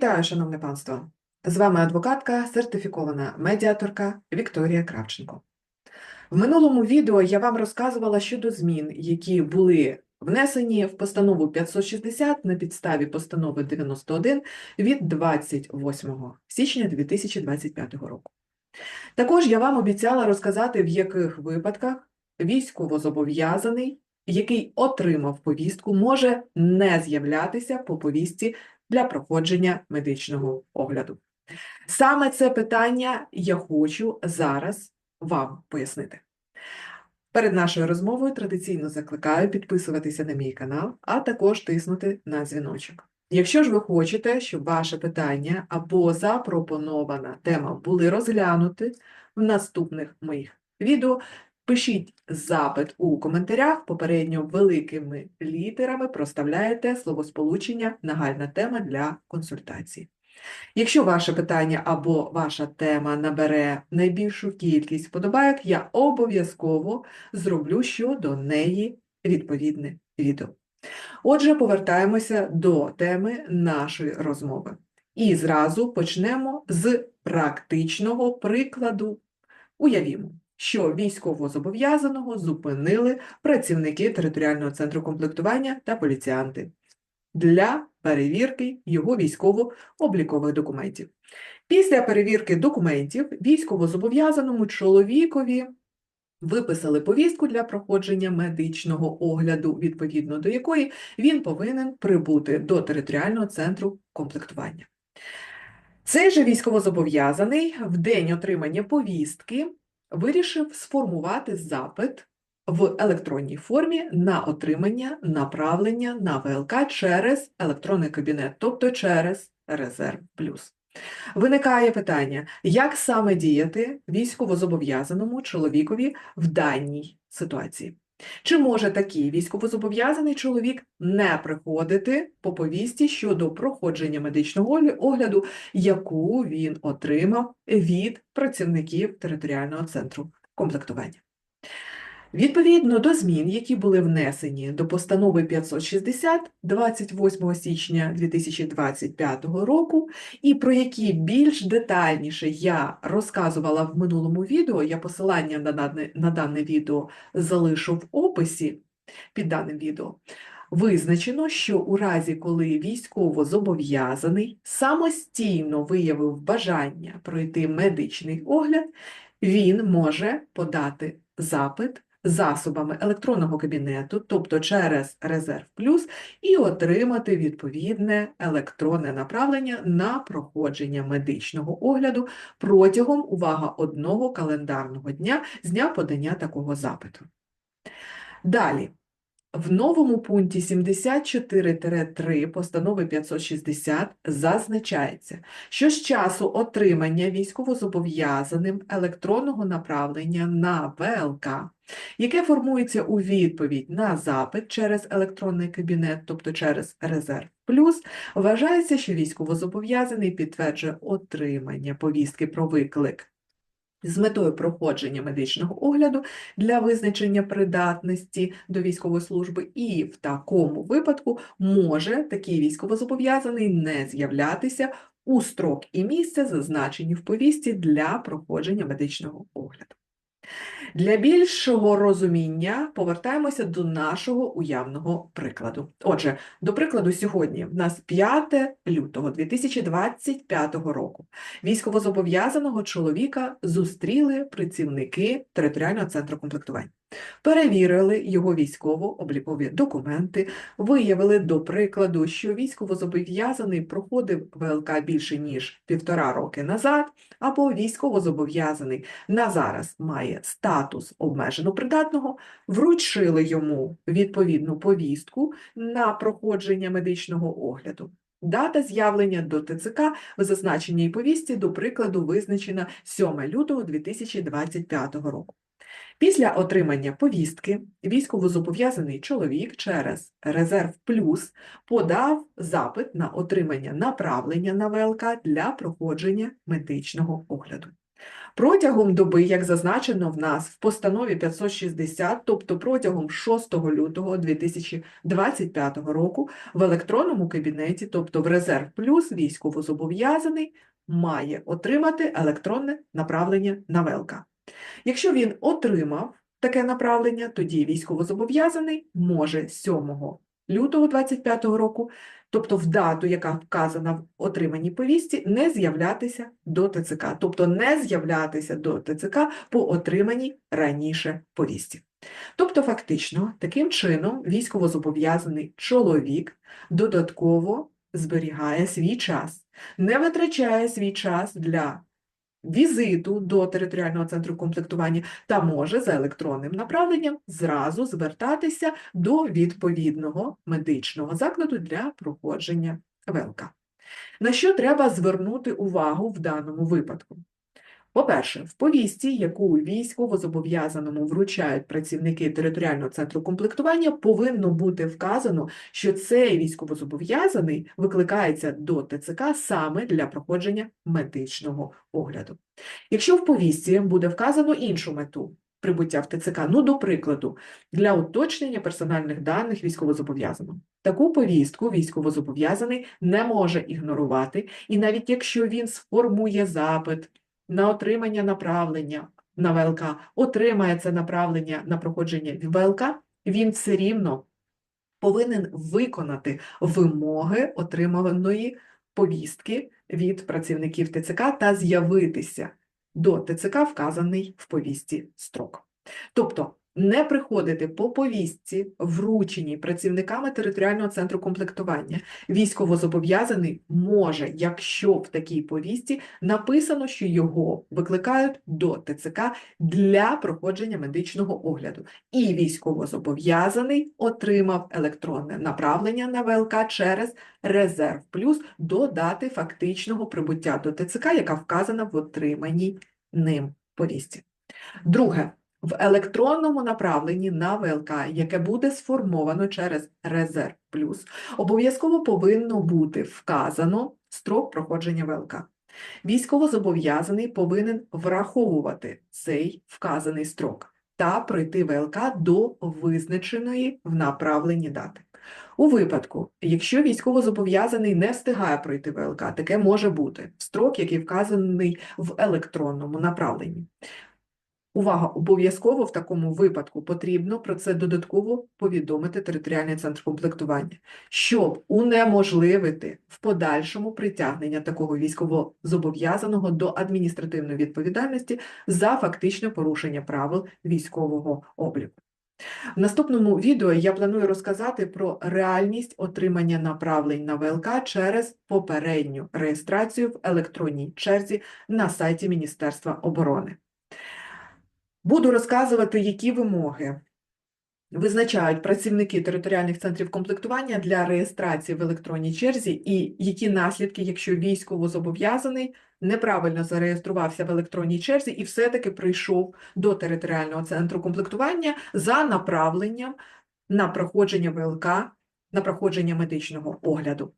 Вітаю, шановне панство! З вами адвокатка, сертифікована медіаторка Вікторія Кравченко. В минулому відео я вам розказувала щодо змін, які були внесені в постанову 560 на підставі постанови 91 від 28 січня 2025 року. Також я вам обіцяла розказати, в яких випадках військовозобов'язаний, який отримав повістку, може не з'являтися по повістці для проходження медичного огляду. Саме це питання я хочу зараз вам пояснити. Перед нашою розмовою традиційно закликаю підписуватися на мій канал, а також тиснути на дзвіночок. Якщо ж ви хочете, щоб ваше питання або запропонована тема були розглянуті в наступних моїх відео, пишіть запит у коментарях, попередньо великими літерами проставляєте словосполучення нагальна тема для консультації. Якщо ваше питання або ваша тема набере найбільшу кількість вподобайок, я обов'язково зроблю щодо неї відповідне відео. Отже, повертаємося до теми нашої розмови. І зразу почнемо з практичного прикладу. Уявімо, що військовозобов'язаного зупинили працівники територіального центру комплектування та поліціянти для перевірки його військово-облікових документів. Після перевірки документів військовозобов'язаному чоловікові виписали повістку для проходження медичного огляду, відповідно до якої він повинен прибути до територіального центру комплектування. Цей же військовозобов'язаний в день отримання повістки вирішив сформувати запит в електронній формі на отримання направлення на ВЛК через електронний кабінет, тобто через Резерв Плюс. Виникає питання, як саме діяти військовозобов'язаному чоловікові в даній ситуації? Чи може такий військовозобов'язаний чоловік не приходити по повісті щодо проходження медичного огляду, яку він отримав від працівників територіального центру комплектування? Відповідно до змін, які були внесені до постанови 560 28 січня 2025 року, і про які більш детальніше я розказувала в минулому відео, я посилання на дане, на дане відео залишу в описі під даним відео. Визначено, що у разі, коли військово зобов'язаний самостійно виявив бажання пройти медичний огляд, він може подати запит засобами електронного кабінету, тобто через Резерв Плюс, і отримати відповідне електронне направлення на проходження медичного огляду протягом, увага, одного календарного дня з дня подання такого запиту. Далі. В новому пункті 74-3 постанови 560 зазначається, що з часу отримання військовозобов'язаним електронного направлення на ВЛК, яке формується у відповідь на запит через електронний кабінет, тобто через резерв плюс, вважається, що військовозобов'язаний підтверджує отримання повістки про виклик з метою проходження медичного огляду для визначення придатності до військової служби, і в такому випадку може такий військовозобов'язаний не з'являтися у строк і місце, зазначені в повісті для проходження медичного огляду. Для більшого розуміння повертаємося до нашого уявного прикладу. Отже, до прикладу, сьогодні в нас 5 лютого 2025 року військовозобов'язаного чоловіка зустріли працівники територіального центру комплектування. Перевірили його військово-облікові документи, виявили, до прикладу, що військовозобов'язаний проходив ВЛК більше, ніж півтора роки назад, або військовозобов'язаний на зараз має статус обмежено придатного, вручили йому відповідну повістку на проходження медичного огляду. Дата з'явлення до ТЦК в зазначеній повісті, до прикладу, визначена 7 лютого 2025 року. Після отримання повістки військовозобов'язаний чоловік через Резерв Плюс подав запит на отримання направлення на ВЛК для проходження медичного огляду. Протягом доби, як зазначено в нас в постанові 560, тобто протягом 6 лютого 2025 року в електронному кабінеті, тобто в резерв плюс, військовозобов'язаний має отримати електронне направлення на ВЛК. Якщо він отримав таке направлення, тоді військовозобов'язаний може 7 лютого 2025 року, тобто в дату, яка вказана в отриманій повістці, не з'являтися до ТЦК, тобто не з'являтися до ТЦК по отриманій раніше повістці. Тобто, фактично, таким чином військовозобов'язаний чоловік додатково зберігає свій час, не витрачає свій час для візиту до територіального центру комплектування та може за електронним направленням зразу звертатися до відповідного медичного закладу для проходження ВЛК. На що треба звернути увагу в даному випадку? По-перше, в повістці, яку військовозобов'язаному вручають працівники територіального центру комплектування, повинно бути вказано, що цей військовозобов'язаний викликається до ТЦК саме для проходження медичного огляду. Якщо в повістці буде вказано іншу мету прибуття в ТЦК, ну, до прикладу, для уточнення персональних даних військовозобов'язаного, таку повістку військовозобов'язаний не може ігнорувати, і навіть якщо він сформує запит, на отримання направлення на ВЛК, отримає це направлення на проходження ВЛК, він все рівно повинен виконати вимоги отриманої повістки від працівників ТЦК та з'явитися до ТЦК, вказаний в повістці строк. Тобто не приходити по повістці, врученій працівниками територіального центру комплектування. Військовозобов'язаний може, якщо в такій повістці написано, що його викликають до ТЦК для проходження медичного огляду. І військовозобов'язаний отримав електронне направлення на ВЛК через резерв плюс до дати фактичного прибуття до ТЦК, яка вказана в отриманій ним повістці. Друге. В електронному направленні на ВЛК, яке буде сформовано через Резерв Плюс, обов'язково повинно бути вказано строк проходження ВЛК. Військовозобов'язаний повинен враховувати цей вказаний строк та пройти ВЛК до визначеної в направленні дати. У випадку, якщо військовозобов'язаний не встигає пройти ВЛК, таке може бути строк, який вказаний в електронному направленні. Увага, обов'язково в такому випадку потрібно про це додатково повідомити територіальний центр комплектування, щоб унеможливити в подальшому притягнення такого військовозобов'язаного до адміністративної відповідальності за фактичне порушення правил військового обліку. В наступному відео я планую розказати про реальність отримання направлень на ВЛК через попередню реєстрацію в електронній черзі на сайті Міністерства оборони. Буду розказувати, які вимоги визначають працівники територіальних центрів комплектування для реєстрації в електронній черзі, і які наслідки, якщо військовозобов'язаний неправильно зареєструвався в електронній черзі і все-таки прийшов до територіального центру комплектування за направленням на проходження ВЛК, на проходження медичного огляду.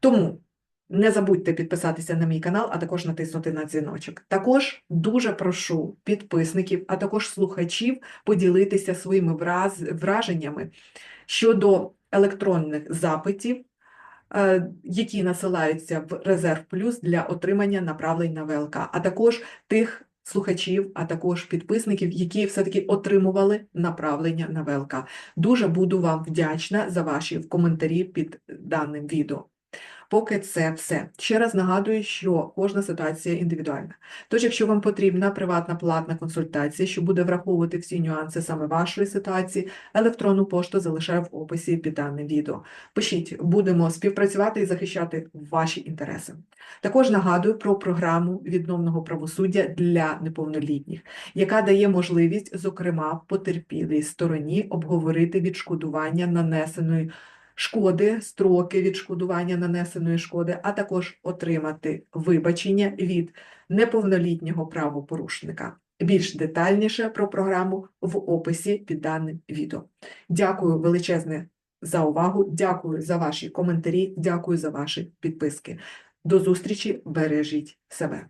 Тому не забудьте підписатися на мій канал, а також натиснути на дзвіночок. Також дуже прошу підписників, а також слухачів поділитися своїми враженнями щодо електронних запитів, е, які насилаються в Резерв Плюс для отримання направлень на ВЛК, а також тих слухачів, а також підписників, які все-таки отримували направлення на ВЛК. Дуже буду вам вдячна за ваші коментарі під даним відео. Поки це все. Ще раз нагадую, що кожна ситуація індивідуальна. Тож, якщо вам потрібна приватна платна консультація, що буде враховувати всі нюанси саме вашої ситуації, електронну пошту залишаю в описі під даним відео. Пишіть, будемо співпрацювати і захищати ваші інтереси. Також нагадую про програму відновного правосуддя для неповнолітніх, яка дає можливість, зокрема, потерпілій стороні обговорити відшкодування нанесеної шкоди, строки відшкодування нанесеної шкоди, а також отримати вибачення від неповнолітнього правопорушника. Більш детальніше про програму в описі під даним відео. Дякую величезне за увагу, дякую за ваші коментарі, дякую за ваші підписки. До зустрічі, бережіть себе.